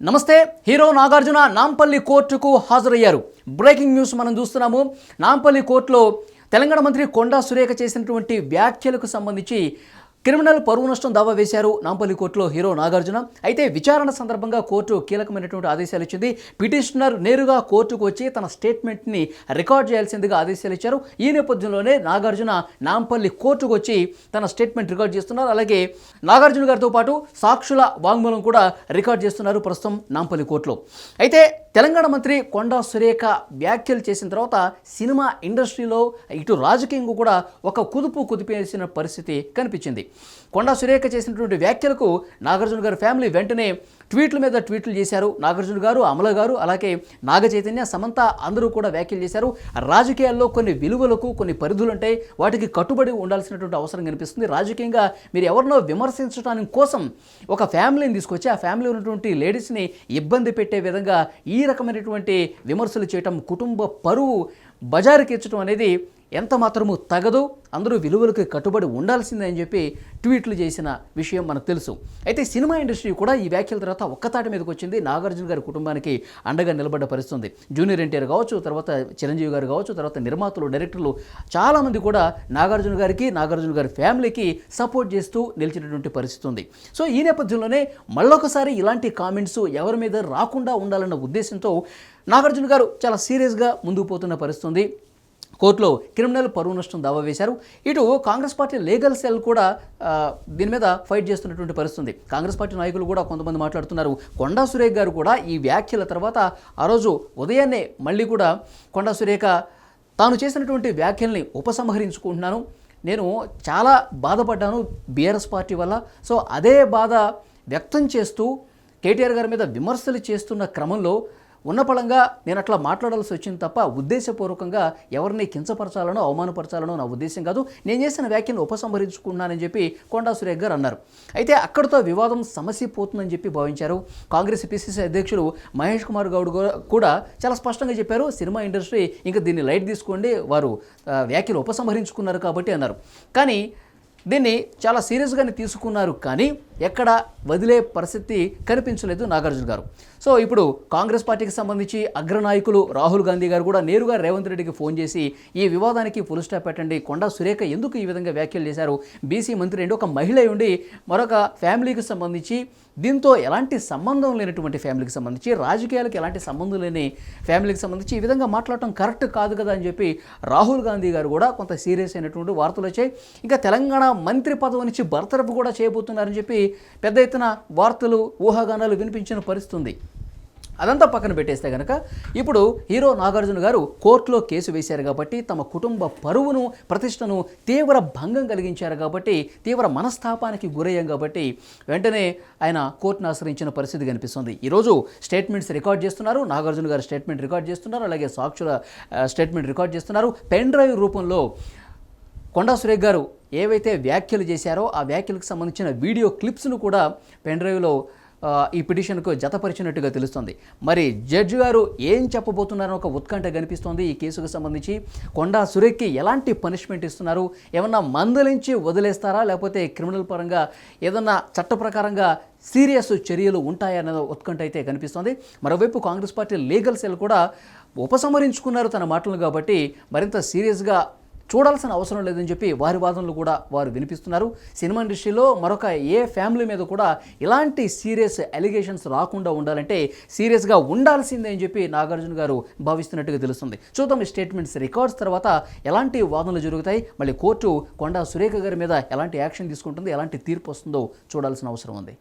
నమస్తే హీరో నాగార్జున నాంపల్లి కోర్టుకు హాజరయ్యారు. బ్రేకింగ్ న్యూస్ మనం చూస్తున్నాము. నాంపల్లి కోర్టులో తెలంగాణ మంత్రి కొండా సురేఖ చేసినటువంటి వ్యాఖ్యలకు సంబంధించి క్రిమినల్ పరువు నష్టం దావా వేశారు. నాంపల్లి కోర్టులో హీరో నాగార్జున. అయితే విచారణ సందర్భంగా కోర్టు కీలకమైనటువంటి ఆదేశాలు ఇచ్చింది. పిటిషనర్ నేరుగా కోర్టుకు వచ్చి తన స్టేట్మెంట్ని రికార్డ్ చేయాల్సిందిగా ఆదేశాలు ఇచ్చారు. ఈ నేపథ్యంలోనే నాగార్జున నాంపల్లి కోర్టుకు వచ్చి తన స్టేట్మెంట్ రికార్డ్ చేస్తున్నారు. అలాగే నాగార్జున గారితో పాటు సాక్షుల వాంగ్మూలం కూడా రికార్డ్ చేస్తున్నారు ప్రస్తుతం నాంపల్లి కోర్టులో. అయితే తెలంగాణ మంత్రి కొండా సురేఖ వ్యాఖ్యలు చేసిన తర్వాత సినిమా ఇండస్ట్రీలో ఇటు రాజకీయంగా కూడా ఒక కుదుపు కుదిపేసిన పరిస్థితి కనిపించింది. కొండా సురేఖ చేసినటువంటి వ్యాఖ్యలకు నాగార్జున గారి ఫ్యామిలీ వెంటనే ట్వీట్ల మీద ట్వీట్లు చేశారు. నాగార్జున గారు అమల గారు అలాగే నాగ చైతన్య సమంత అందరూ కూడా వ్యాఖ్యలు చేశారు. రాజకీయాల్లో కొన్ని విలువలకు కొన్ని పరిధులు ఉంటాయి వాటికి కట్టుబడి ఉండాల్సినటువంటి అవసరం కనిపిస్తుంది. రాజకీయంగా మీరు ఎవరినో విమర్శించడానికి కోసం ఒక ఫ్యామిలీని తీసుకొచ్చి ఆ ఫ్యామిలీ ఉన్నటువంటి లేడీస్ని ఇబ్బంది పెట్టే విధంగా ఈ రకమైనటువంటి విమర్శలు చేయటం కుటుంబ పరువు బజారుకి ఇచ్చడం అనేది ఎంత మాత్రము తగదు అందరూ విలువలకు కట్టుబడి ఉండాల్సిందే అని చెప్పి ట్వీట్లు చేసిన విషయం మనకు తెలుసు. అయితే సినిమా ఇండస్ట్రీ కూడా ఈ వ్యాఖ్యల తర్వాత ఒక్కతాటి మీదకి వచ్చింది. నాగార్జున గారి కుటుంబానికి అండగా నిలబడ్డ పరిస్థితుంది. జూనియర్ ఎన్టీఆర్ కావచ్చు తర్వాత చిరంజీవి గారు కావచ్చు తర్వాత నిర్మాతలు డైరెక్టర్లు చాలామంది కూడా నాగార్జున గారికి నాగార్జున గారి ఫ్యామిలీకి సపోర్ట్ చేస్తూ నిలిచినటువంటి పరిస్థితి ఉంది సో ఈ నేపథ్యంలోనే మళ్ళొకసారి ఇలాంటి కామెంట్స్ ఎవరి మీద రాకుండా ఉండాలన్న ఉద్దేశంతో నాగార్జున గారు చాలా సీరియస్గా ముందుకు పోతున్న పరిస్థితుంది. కోర్టులో క్రిమినల్ పరువు నష్టం దావా వేశారు. ఇటు కాంగ్రెస్ పార్టీ లీగల్ సెల్ కూడా దీని మీద ఫైట్ చేస్తున్నటువంటి పరిస్థితుంది. కాంగ్రెస్ పార్టీ నాయకులు కూడా కొంతమంది మాట్లాడుతున్నారు. కొండా సురేఖ గారు కూడా ఈ వ్యాఖ్యల తర్వాత ఆ రోజు ఉదయాన్నే మళ్ళీ కూడా కొండా సురేఖ తాను చేసినటువంటి వ్యాఖ్యల్ని ఉపసంహరించుకుంటున్నాను. నేను చాలా బాధపడ్డాను బీఆర్ఎస్ పార్టీ వల్ల. సో అదే బాధ వ్యక్తం చేస్తూ కేటీఆర్ గారి మీద విమర్శలు చేస్తున్న క్రమంలో ఉన్నపళంగా నేను అట్లా మాట్లాడాల్సి వచ్చింది తప్ప ఉద్దేశపూర్వకంగా ఎవరిని కించపరచాలనో అవమానపరచాలనో నా ఉద్దేశం కాదు. నేను చేసిన వ్యాఖ్యను ఉపసంహరించుకున్నానని చెప్పి కొండా సురేఖ్ గారు అన్నారు. అయితే అక్కడితో వివాదం సమస్య పోతుందని చెప్పి భావించారు. కాంగ్రెస్ పిసిసి అధ్యక్షుడు మహేష్ కుమార్ గౌడ్ కూడా చాలా స్పష్టంగా చెప్పారు. సినిమా ఇండస్ట్రీ ఇంకా దీన్ని లైట్ తీసుకోండి. వారు వ్యాఖ్యలు ఉపసంహరించుకున్నారు కాబట్టి అన్నారు. కానీ దీన్ని చాలా సీరియస్గానే తీసుకున్నారు కానీ ఎక్కడ వదిలే పరిస్థితి కనిపించలేదు నాగార్జున గారు. సో ఇప్పుడు కాంగ్రెస్ పార్టీకి సంబంధించి అగ్రనాయకులు రాహుల్ గాంధీ గారు కూడా నేరుగా రేవంత్ రెడ్డికి ఫోన్ చేసి ఈ వివాదానికి ఫుల్ స్టాప్ పెట్టండి కొండా సురేఖ ఎందుకు ఈ విధంగా వ్యాఖ్యలు చేశారు బీసీ మంత్రి అండి ఒక మహిళ ఉండి మరొక ఫ్యామిలీకి సంబంధించి దీంతో ఎలాంటి సంబంధం లేనటువంటి ఫ్యామిలీకి సంబంధించి రాజకీయాలకు ఎలాంటి సంబంధం లేని ఫ్యామిలీకి సంబంధించి ఈ విధంగా మాట్లాడటం కరెక్ట్ కాదు కదా అని చెప్పి రాహుల్ గాంధీ గారు కూడా కొంత సీరియస్ అయినటువంటి వార్తలు వచ్చాయి. ఇంకా తెలంగాణ మంత్రి పదవి నుంచి బర్తరఫ్ కూడా చేయబోతున్నారని చెప్పి పెద్ద ఎత్తున వార్తలు ఊహాగానాలు వినిపించిన పరిస్థితుంది. అదంతా పక్కన పెట్టేస్తే కనుక ఇప్పుడు హీరో నాగార్జున గారు కోర్టులో కేసు వేశారు కాబట్టి తమ కుటుంబ పరువును ప్రతిష్టను తీవ్ర భంగం కలిగించారు కాబట్టి తీవ్ర మనస్తాపానికి గురయ్యాం కాబట్టి వెంటనే ఆయన కోర్టును ఆశ్రయించిన పరిస్థితి కనిపిస్తుంది. ఈరోజు స్టేట్మెంట్స్ రికార్డ్ చేస్తున్నారు నాగార్జున గారు స్టేట్మెంట్ రికార్డ్ చేస్తున్నారు అలాగే సాక్షుల స్టేట్మెంట్ రికార్డ్ చేస్తున్నారు. పెన్ డ్రైవ్ రూపంలో కొండా సురేఖ్ గారు ఏవైతే వ్యాఖ్యలు చేశారో ఆ వ్యాఖ్యలకు సంబంధించిన వీడియో క్లిప్స్ను కూడా పెన్డ్రైవ్లో ఈ పిటిషన్కు జతపరిచినట్టుగా తెలుస్తుంది. మరి జడ్జి గారు ఏం చెప్పబోతున్నారో ఒక ఉత్కంఠ కనిపిస్తోంది ఈ కేసుకు సంబంధించి. కొండా సురేఖ్కి ఎలాంటి పనిష్మెంట్ ఇస్తున్నారు? ఏమన్నా మందలించి వదిలేస్తారా? లేకపోతే క్రిమినల్ పరంగా ఏదన్నా చట్ట ప్రకారంగా సీరియస్ చర్యలు ఉంటాయనే ఉత్కంఠ అయితే కనిపిస్తోంది. మరోవైపు కాంగ్రెస్ పార్టీ లీగల్ సెల్ కూడా ఉపసంహరించుకున్నారు తన మాటలు కాబట్టి మరింత సీరియస్గా చూడాల్సిన అవసరం లేదని చెప్పి వారి వాదనలు కూడా వారు వినిపిస్తున్నారు. సినిమా ఇండస్ట్రీలో మరొక ఏ ఫ్యామిలీ మీద కూడా ఇలాంటి సీరియస్ అలిగేషన్స్ రాకుండా ఉండాలంటే సీరియస్గా ఉండాల్సిందే అని చెప్పి నాగార్జున గారు భావిస్తున్నట్టుగా తెలుస్తుంది. చూద్దాం ఈ స్టేట్మెంట్స్ రికార్డ్స్ తర్వాత ఎలాంటి వాదనలు జరుగుతాయి? మళ్ళీ కోర్టు కొండా సురేఖ గారి మీద ఎలాంటి యాక్షన్ తీసుకుంటుంది? ఎలాంటి తీర్పు వస్తుందో చూడాల్సిన అవసరం ఉంది.